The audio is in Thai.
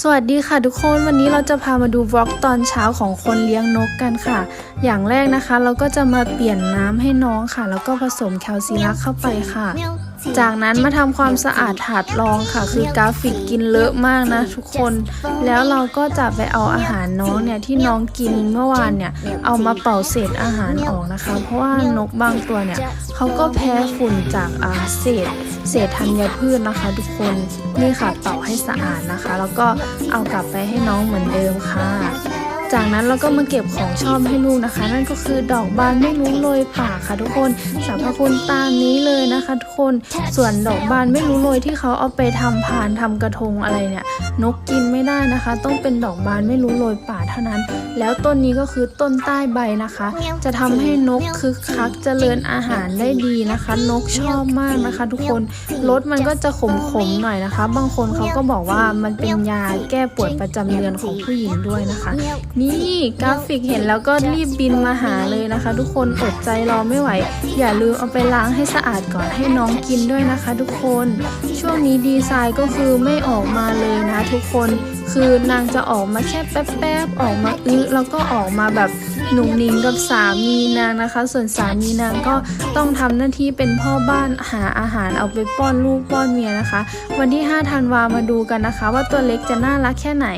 สวัสดีค่ะทุกคนวันนี้เราจะพามาดูวล็อกตอนเช้าของคนเลี้ยงนกกันค่ะ อย่างแรกนะคะ เราก็จะมาเปลี่ยนน้ำให้น้องค่ะ แล้วก็ผสมแคลซีลักเข้าไปค่ะ จากนั้นมาทำความสะอาดถาดรองค่ะ คือกราฟิกกินเลอะมากนะทุกคน แล้วเราก็จะไปเอาอาหารน้องเนี่ยที่น้องกินเมื่อวานเนี่ยเอามาเป่าเศษอาหารออกนะคะ เพราะว่านกบางตัวเนี่ยเขาก็แพ้ฝุ่นจากอาเศษ เศษธัญพืชนะคะ ทุกคนนี่ค่ะเป่าให้สะอาดนะคะ แล้วก็เอากลับไปให้น้องเหมือนเดิมค่ะ จากนั้นเราก็มาเก็บของชอบให้ลูกนะคะ นั่นก็คือดอกบานไม่รู้โรยปาค่ะทุกคนสรรพคุณตามนี้เลยนะคะ ทุกคนส่วนดอกบานไม่รู้โรยที่เขาเอาไปทำพานทำกระทงอะไรเนี่ย นกกินไม่ได้นะคะ ต้องเป็นดอกบานไม่รู้โรยป่าเท่านั้น แล้วต้นนี้ก็คือต้นใต้ใบนะคะ จะทำให้นกคึกคักเจริญอาหารได้ดีนะคะ นกชอบมากนะคะ ทุกคนรสมันก็จะขมๆหน่อยนะคะ บางคนเขาก็บอกว่ามันเป็นยาแก้ปวดประจำเดือนของผู้หญิงด้วยนะคะ นี่กราฟิกเห็นแล้วก็รีบบินมาหาเลยนะคะ ทุกคนอดใจรอไม่ไหว อย่าลืมเอาไปล้างให้สะอาดก่อนให้น้องกินด้วยนะคะ ทุกคน ช่วงนี้ดีไซน์ก็คือไม่ออกมาเลยนะทุกคน คือนางจะออกมาแค่แป๊บๆออกมาอึแล้วก็ออกมาแบบหนุ่งนิงกับสามีนางนะคะ ส่วนสามีนางก็ต้องทำหน้าที่เป็นพ่อบ้านหาอาหารเอาไปป้อนลูกป้อนเมียนะคะ วันที่ 5 ธันวามาดูกันนะคะ ว่าตัวเล็กจะน่ารักแค่ไหน